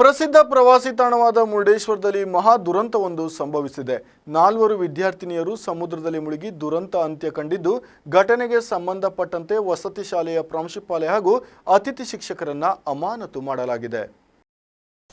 ಪ್ರಸಿದ್ಧ ಪ್ರವಾಸಿ ತಾಣವಾದ ಮುರುಡೇಶ್ವರದಲ್ಲಿ ಮಹಾ ದುರಂತವೊಂದು ಸಂಭವಿಸಿದೆ. ನಾಲ್ವರು ವಿದ್ಯಾರ್ಥಿನಿಯರು ಸಮುದ್ರದಲ್ಲಿ ಮುಳುಗಿ ದುರಂತ ಅಂತ್ಯ ಕಂಡಿದ್ದು, ಘಟನೆಗೆ ಸಂಬಂಧಪಟ್ಟಂತೆ ವಸತಿ ಶಾಲೆಯ ಪ್ರಾಂಶುಪಾಲೆ ಹಾಗೂ ಅತಿಥಿ ಶಿಕ್ಷಕರನ್ನ ಅಮಾನತು ಮಾಡಲಾಗಿದೆ.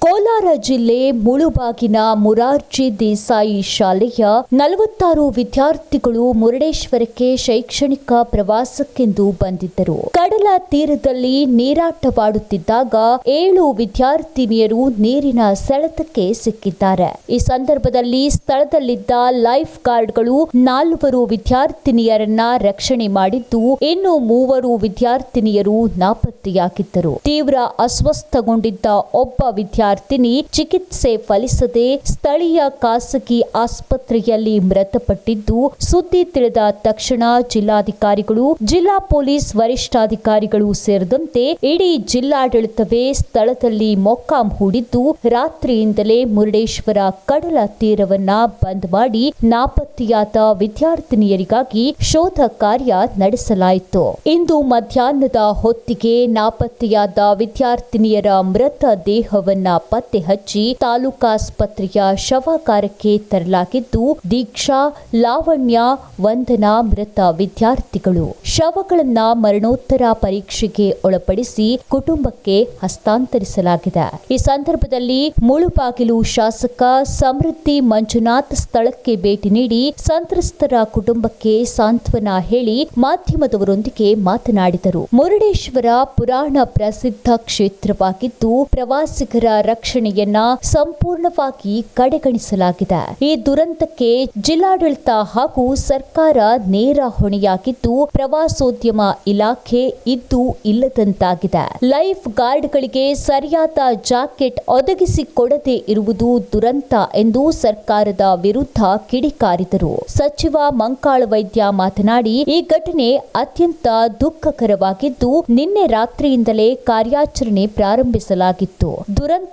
ಕೋಲಾರ ಜಿಲ್ಲೆ ಮುಳುಬಾಗಿನ ಮುರಾರ್ಜಿ ದೇಸಾಯಿ ಶಾಲೆಯ ನಲವತ್ತಾರು ವಿದ್ಯಾರ್ಥಿಗಳು ಮುರುಡೇಶ್ವರಕ್ಕೆ ಶೈಕ್ಷಣಿಕ ಪ್ರವಾಸಕ್ಕೆಂದು ಬಂದಿದ್ದರು. ಕಡಲ ತೀರದಲ್ಲಿ ನೀರಾಟವಾಡುತ್ತಿದ್ದಾಗ ಏಳು ವಿದ್ಯಾರ್ಥಿನಿಯರು ನೀರಿನ ಸೆಳೆತಕ್ಕೆ ಸಿಕ್ಕಿದ್ದಾರೆ. ಈ ಸಂದರ್ಭದಲ್ಲಿ ಸ್ಥಳದಲ್ಲಿದ್ದ ಲೈಫ್ ಗಾರ್ಡ್ಗಳು ನಾಲ್ವರು ವಿದ್ಯಾರ್ಥಿನಿಯರನ್ನ ರಕ್ಷಣೆ ಮಾಡಿದ್ದು, ಇನ್ನು ಮೂವರು ವಿದ್ಯಾರ್ಥಿನಿಯರು ನಾಪತ್ತೆಯಾಗಿದ್ದರು. ತೀವ್ರ ಅಸ್ವಸ್ಥಗೊಂಡಿದ್ದ ಒಬ್ಬ ವಿದ್ಯಾರ್ಥಿನಿ ಚಿಕಿತ್ಸೆ ಫಲಿಸದೆ ಸ್ಥಳೀಯ ಖಾಸಗಿ ಆಸ್ಪತ್ರೆಯಲ್ಲಿ ಮೃತಪಟ್ಟಿದ್ದು, ಸುದ್ದಿ ತಿಳಿದ ತಕ್ಷಣ ಜಿಲ್ಲಾಧಿಕಾರಿಗಳು, ಜಿಲ್ಲಾ ಪೊಲೀಸ್ ವರಿಷ್ಠಾಧಿಕಾರಿಗಳು ಸೇರಿದಂತೆ ಇಡೀ ಜಿಲ್ಲಾಡಳಿತವೇ ಸ್ಥಳದಲ್ಲಿ ಮೊಕ್ಕಾಂ ಹೂಡಿದ್ದು, ರಾತ್ರಿಯಿಂದಲೇ ಮುರುಡೇಶ್ವರ ಕಡಲ ತೀರವನ್ನ ಬಂದ್ ಮಾಡಿ ನಾಪತ್ತೆಯಾದ ವಿದ್ಯಾರ್ಥಿನಿಯರಿಗಾಗಿ ಶೋಧ ಕಾರ್ಯ ನಡೆಸಲಾಯಿತು. ಇಂದು ಮಧ್ಯಾಹ್ನದ ಹೊತ್ತಿಗೆ ನಾಪತ್ತೆಯಾದ ವಿದ್ಯಾರ್ಥಿನಿಯರ ಮೃತ ದೇಹವನ್ನ ಪತ್ತೆ ಹಚ್ಚಿ ತಾಲೂಕಾಸ್ಪತ್ರೆಯ ಶವಾಗಾರಕ್ಕೆ ತರಲಾಗಿದ್ದು, ದೀಕ್ಷಾ, ಲಾವಣ್ಯ, ವಂದನಾ, ಮೃತ ವಿದ್ಯಾರ್ಥಿಗಳು. ಶವಗಳನ್ನ ಮರಣೋತ್ತರ ಪರೀಕ್ಷೆಗೆ ಒಳಪಡಿಸಿ ಕುಟುಂಬಕ್ಕೆ ಹಸ್ತಾಂತರಿಸಲಾಗಿದೆ. ಈ ಸಂದರ್ಭದಲ್ಲಿ ಮುಳುಬಾಗಿಲು ಶಾಸಕ ಸಮೃದ್ಧಿ ಮಂಜುನಾಥ್ ಸ್ಥಳಕ್ಕೆ ಭೇಟಿ ನೀಡಿ ಸಂತ್ರಸ್ತರ ಕುಟುಂಬಕ್ಕೆ ಸಾಂತ್ವನ ಹೇಳಿ ಮಾಧ್ಯಮದವರೊಂದಿಗೆ ಮಾತನಾಡಿದರು. ಮುರುಡೇಶ್ವರ ಪುರಾಣ ಪ್ರಸಿದ್ಧ ಕ್ಷೇತ್ರವಾಗಿದ್ದು, ಪ್ರವಾಸಿಗರ ರಕ್ಷಣೆಯನ್ನ ಸಂಪೂರ್ಣವಾಗಿ ಕಡೆಗಣಿಸಲಾಗಿದೆ. ಈ ದುರಂತಕ್ಕೆ ಜಿಲ್ಲಾಡಳಿತ ಹಾಗೂ ಸರ್ಕಾರ ನೇರ ಹೊಣೆಯಾಗಿದ್ದು, ಪ್ರವಾಸೋದ್ಯಮ ಇಲಾಖೆ ಇದ್ದು ಇಲ್ಲದಂತಾಗಿದೆ. ಲೈಫ್ ಗಾರ್ಡ್ಗಳಿಗೆ ಸರಿಯಾದ ಜಾಕೆಟ್ ಒದಗಿಸಿಕೊಡದೆ ಇರುವುದು ದುರಂತ ಎಂದು ಸರ್ಕಾರದ ವಿರುದ್ಧ ಕಿಡಿಕಾರಿದರು. ಸಚಿವ ಮಂಕಾಳ ವೈದ್ಯ ಮಾತನಾಡಿ, ಈ ಘಟನೆ ಅತ್ಯಂತ ದುಃಖಕರವಾಗಿದ್ದು, ನಿನ್ನೆ ರಾತ್ರಿಯಿಂದಲೇ ಕಾರ್ಯಾಚರಣೆ ಪ್ರಾರಂಭಿಸಲಾಗಿತ್ತು.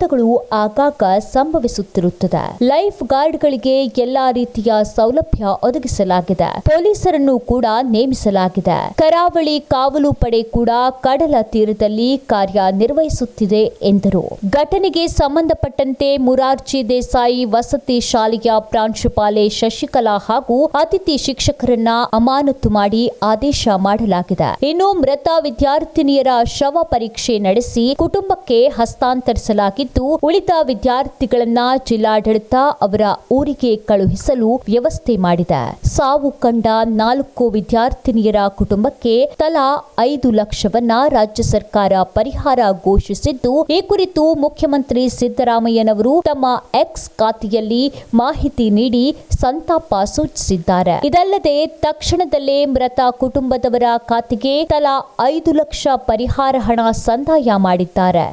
ದುರಂತಗಳು ಆಗಾಗ ಸಂಭವಿಸುತ್ತಿರುತ್ತದೆ. ಲೈಫ್ ಗಾರ್ಡ್ಗಳಿಗೆ ಎಲ್ಲಾ ರೀತಿಯ ಸೌಲಭ್ಯ ಒದಗಿಸಲಾಗಿದೆ. ಪೊಲೀಸರನ್ನು ಕೂಡ ನೇಮಿಸಲಾಗಿದೆ. ಕರಾವಳಿ ಕಾವಲು ಪಡೆ ಕೂಡ ಕಡಲ ತೀರದಲ್ಲಿ ಕಾರ್ಯನಿರ್ವಹಿಸುತ್ತಿದೆ ಎಂದರು. ಘಟನೆಗೆ ಸಂಬಂಧಪಟ್ಟಂತೆ ಮುರಾರ್ಜಿ ದೇಸಾಯಿ ವಸತಿ ಶಾಲೆಯ ಪ್ರಾಂಶುಪಾಲೆ ಶಶಿಕಲಾ ಹಾಗೂ ಅತಿಥಿ ಶಿಕ್ಷಕರನ್ನ ಅಮಾನತು ಮಾಡಿ ಆದೇಶ ಮಾಡಲಾಗಿದೆ. ಇನ್ನು ಮೃತ ವಿದ್ಯಾರ್ಥಿನಿಯರ ಶವ ಪರೀಕ್ಷೆ ನಡೆಸಿ ಕುಟುಂಬಕ್ಕೆ ಹಸ್ತಾಂತರಿಸಲಾಗಿದ್ದು ಉಳಿದ ವಿದ್ಯಾರ್ಥಿಗಳನ್ನ ಜಿಲ್ಲಾಡಳಿತ ಅವರ ಊರಿಗೆ ಕಳುಹಿಸಲು ವ್ಯವಸ್ಥೆ ಮಾಡಿದೆ. ಸಾವು ಕಂಡ ನಾಲ್ಕು ವಿದ್ಯಾರ್ಥಿನಿಯರ ಕುಟುಂಬಕ್ಕೆ ತಲಾ ಐದು ಲಕ್ಷವನ್ನ ರಾಜ್ಯ ಸರ್ಕಾರ ಪರಿಹಾರ ಘೋಷಿಸಿದ್ದು, ಈ ಕುರಿತು ಮುಖ್ಯಮಂತ್ರಿ ಸಿದ್ದರಾಮಯ್ಯನವರು ತಮ್ಮ ಎಕ್ಸ್ ಖಾತೆಯಲ್ಲಿ ಮಾಹಿತಿ ನೀಡಿ ಸಂತಾಪ ಸೂಚಿಸಿದ್ದಾರೆ. ಇದಲ್ಲದೆ, ತಕ್ಷಣದಲ್ಲೇ ಮೃತ ಕುಟುಂಬದವರ ಖಾತೆಗೆ ತಲಾ ಐದು ಲಕ್ಷ ಪರಿಹಾರ ಹಣ ಸಂದಾಯ ಮಾಡಿದ್ದಾರೆ.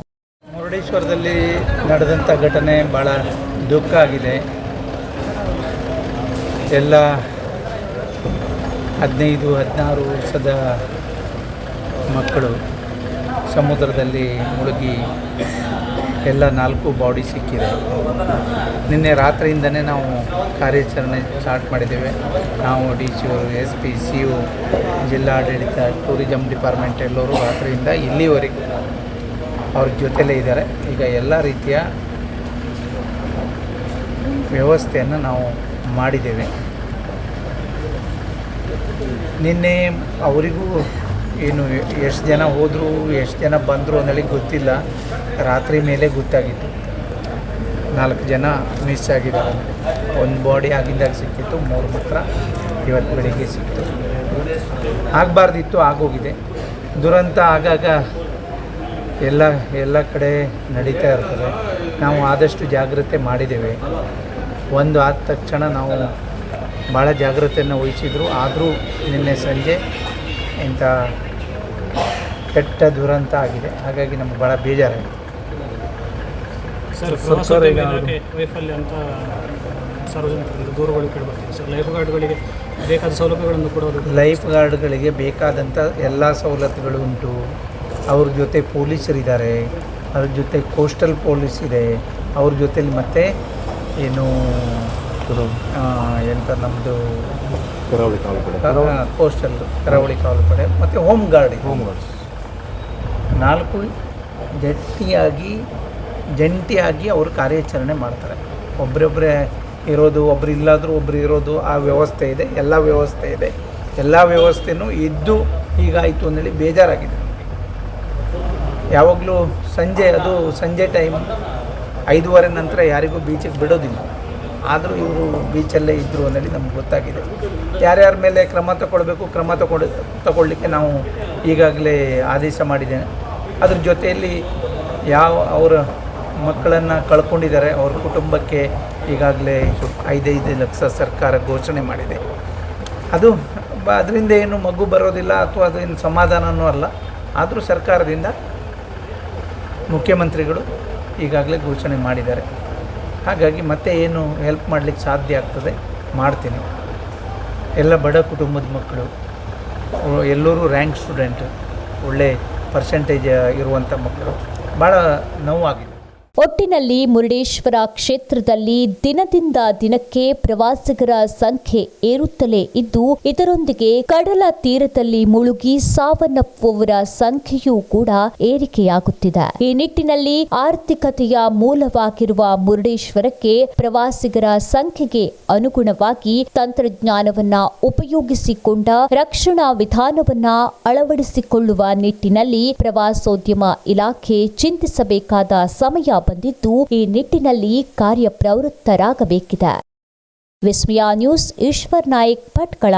ಮುರುಡೇಶ್ವರದಲ್ಲಿ ನಡೆದಂಥ ಘಟನೆ ಭಾಳ ದುಃಖ ಆಗಿದೆ. ಎಲ್ಲ ಹದಿನೈದು, ಹದಿನಾರು ವರ್ಷದ ಮಕ್ಕಳು ಸಮುದ್ರದಲ್ಲಿ ಮುಳುಗಿ ಎಲ್ಲ ನಾಲ್ಕು ಬಾಡಿ ಸಿಕ್ಕಿದೆ. ನಿನ್ನೆ ರಾತ್ರಿಯಿಂದನೇ ನಾವು ಕಾರ್ಯಾಚರಣೆ ಸ್ಟಾರ್ಟ್ ಮಾಡಿದ್ದೇವೆ. ನಾವು ಡಿ ಸಿ ಅವರು, ಎಸ್ ಪಿ, ಸಿ ಯು ಜಿಲ್ಲಾಡಳಿತ, ಟೂರಿಸಂ ಡಿಪಾರ್ಟ್ಮೆಂಟ್ ಎಲ್ಲರೂ ರಾತ್ರಿಯಿಂದ ಇಲ್ಲಿವರೆಗೂ ಅವ್ರ ಜೊತೆಲೇ ಇದ್ದಾರೆ. ಈಗ ಎಲ್ಲ ರೀತಿಯ ವ್ಯವಸ್ಥೆಯನ್ನು ನಾವು ಮಾಡಿದ್ದೇವೆ. ನಿನ್ನೆ ಅವರಿಗೂ ಏನು ಎಷ್ಟು ಜನ ಹೋದರು, ಎಷ್ಟು ಜನ ಬಂದರು ಅನ್ನೋಳಿ ಗೊತ್ತಿಲ್ಲ. ರಾತ್ರಿ ಮೇಲೆ ಗೊತ್ತಾಗಿತ್ತು. ನಾಲ್ಕು ಜನ ಮಿಸ್ ಆಗಿದ್ದಾರೆ. ಒಂದು ಬಾಡಿ ಆಗಿದ್ದಾಗ ಸಿಕ್ಕಿತ್ತು, ಮೂರು ಮಾತ್ರ ಇವತ್ತು ಬೆಳಿಗ್ಗೆ ಸಿಕ್ತು ಆಗಬಾರ್ದಿತ್ತು, ಆಗೋಗಿದೆ. ದುರಂತ ಆಗಾಗ ಎಲ್ಲ ಎಲ್ಲ ಕಡೆ ನಡೀತಾ ಇರ್ತದೆ. ನಾವು ಆದಷ್ಟು ಜಾಗ್ರತೆ ಮಾಡಿದ್ದೇವೆ. ಒಂದು ಆದ ತಕ್ಷಣ ನಾವು ಭಾಳ ಜಾಗ್ರತೆಯನ್ನು ವಹಿಸಿದ್ರು. ಆದರೂ ನಿನ್ನೆ ಸಂಜೆ ಇಂಥ ಕೆಟ್ಟ ದುರಂತ ಆಗಿದೆ. ಹಾಗಾಗಿ ನಮ್ಗೆ ಭಾಳ ಬೇಜಾರಾಗಿದೆ. ಸರ್ ಪ್ರವಾಸೋದ್ಯಮ ಇಲಾಖೆ ವೈಫಲ್ಯ ಅಂತ ಸಾರ್ವಜನಿಕರಿಂದ ದೂರುಗಳು ಕೇಳಿಬರ್ತದೆ ಸರ್ ಲೈಫ್ ಗಾರ್ಡ್ಗಳಿಗೆ ಬೇಕಾದ ಸೌಲಭ್ಯಗಳನ್ನು ಕೊಡೋದು. ಲೈಫ್ ಗಾರ್ಡ್ಗಳಿಗೆ ಬೇಕಾದಂಥ ಎಲ್ಲ ಸವಲತ್ತುಗಳು ಉಂಟು. ಅವ್ರ ಜೊತೆ ಪೊಲೀಸರಿದ್ದಾರೆ ಅವ್ರ ಜೊತೆ ಕೋಸ್ಟಲ್ ಪೊಲೀಸ್ ಇದೆ ಅವ್ರ ಜೊತೆಲಿ ಮತ್ತೆ ಏನು ಎಂತ ನಮ್ಮದು ಕರಾವಳಿ ಕೋಸ್ಟಲ್ ಕರಾವಳಿ? ಕಾವಲು ಪಡೆ ಮತ್ತು ಹೋಮ್ ಗಾರ್ಡ್ ಹೋಮ್ ಗಾರ್ಡ್ಸ್ ನಾಲ್ಕು ಜಟ್ಟಿಯಾಗಿ ಜಂಟಿಯಾಗಿ ಅವರು ಕಾರ್ಯಾಚರಣೆ ಮಾಡ್ತಾರೆ. ಒಬ್ಬರೊಬ್ಬರೇ ಇರೋದು ಒಬ್ರು ಇಲ್ಲಾದರೂ ಒಬ್ರು ಇರೋದು ಆ ವ್ಯವಸ್ಥೆ ಇದೆ ಎಲ್ಲ ವ್ಯವಸ್ಥೆ ಇದೆ. ಎಲ್ಲ ವ್ಯವಸ್ಥೆನೂ ಇದ್ದು ಹೀಗಾಯಿತು ಅಂದೇಳಿ ಬೇಜಾರಾಗಿದೆ. ಯಾವಾಗಲೂ ಸಂಜೆ, ಅದು ಸಂಜೆ ಟೈಮ್ ಐದೂವರೆ ನಂತರ ಯಾರಿಗೂ ಬೀಚಿಗೆ ಬಿಡೋದಿಲ್ಲ. ಆದರೂ ಇವರು ಬೀಚಲ್ಲೇ ಇದ್ದರು ಅನ್ನೋದು ನಮ್ಗೆ ಗೊತ್ತಾಗಿದೆ. ಯಾರ್ಯಾರ ಮೇಲೆ ಕ್ರಮ ತಗೊಳ್ಬೇಕು ಕ್ರಮ ತಗೊಳ್ ತಗೊಳ್ಳಿಕ್ಕೆ ನಾವು ಈಗಾಗಲೇ ಆದೇಶ ಮಾಡಿದ್ದೇನೆ. ಅದ್ರ ಜೊತೆಯಲ್ಲಿ ಯಾವ ಅವರ ಮಕ್ಕಳನ್ನು ಕಳ್ಕೊಂಡಿದ್ದಾರೆ, ಅವ್ರ ಕುಟುಂಬಕ್ಕೆ ಈಗಾಗಲೇ ಐದೈದು ಲಕ್ಷ ಸರ್ಕಾರ ಘೋಷಣೆ ಮಾಡಿದೆ. ಅದು ಅದರಿಂದ ಏನು ಮಗು ಬರೋದಿಲ್ಲ ಅಥವಾ ಅದೇನು ಸಮಾಧಾನವೂ ಅಲ್ಲ. ಆದರೂ ಸರ್ಕಾರದಿಂದ ಮುಖ್ಯಮಂತ್ರಿಗಳು ಈಗಾಗಲೇ ಘೋಷಣೆ ಮಾಡಿದ್ದಾರೆ. ಹಾಗಾಗಿ ಮತ್ತೆ ಏನು ಹೆಲ್ಪ್ ಮಾಡಲಿಕ್ಕೆ ಸಾಧ್ಯ ಆಗ್ತದೆ ಮಾಡ್ತೀನಿ. ಎಲ್ಲ ಬಡ ಕುಟುಂಬದ ಮಕ್ಕಳು, ಎಲ್ಲರೂ ರ್ಯಾಂಕ್ ಸ್ಟೂಡೆಂಟ್ ಒಳ್ಳೆ ಪರ್ಸೆಂಟೇಜ್ ಇರುವಂಥ ಮಕ್ಕಳು, ಭಾಳ ನೋವಾಗಿದೆ. ಒಟ್ಟಿನಲ್ಲಿ ಮುರುಡೇಶ್ವರ ಕ್ಷೇತ್ರದಲ್ಲಿ ದಿನದಿಂದ ದಿನಕ್ಕೆ ಪ್ರವಾಸಿಗರ ಸಂಖ್ಯೆ ಏರುತ್ತಲೇ ಇದ್ದು, ಇದರೊಂದಿಗೆ ಕಡಲ ತೀರದಲ್ಲಿ ಮುಳುಗಿ ಸಾವನ್ನಪ್ಪುವವರ ಸಂಖ್ಯೆಯೂ ಕೂಡ ಏರಿಕೆಯಾಗುತ್ತಿದೆ. ಈ ನಿಟ್ಟಿನಲ್ಲಿ ಆರ್ಥಿಕತೆಯ ಮೂಲವಾಗಿರುವ ಮುರುಡೇಶ್ವರಕ್ಕೆ ಪ್ರವಾಸಿಗರ ಸಂಖ್ಯೆಗೆ ಅನುಗುಣವಾಗಿ ತಂತ್ರಜ್ಞಾನವನ್ನ ಉಪಯೋಗಿಸಿಕೊಂಡ ರಕ್ಷಣಾ ವಿಧಾನವನ್ನ ಅಳವಡಿಸಿಕೊಳ್ಳುವ ನಿಟ್ಟಿನಲ್ಲಿ ಪ್ರವಾಸೋದ್ಯಮ ಇಲಾಖೆ ಚಿಂತಿಸಬೇಕಾದ ಸಮಯ ಬಂದಿದ್ದು ಈ ನಿಟ್ಟಿನಲ್ಲಿ ಕಾರ್ಯಪ್ರವೃತ್ತರಾಗಬೇಕಿದೆ. ವಿಸ್ಮಯ ನ್ಯೂಸ್ ಈಶ್ವರ್ ನಾಯಕ್ ಭಟ್ಕಳ.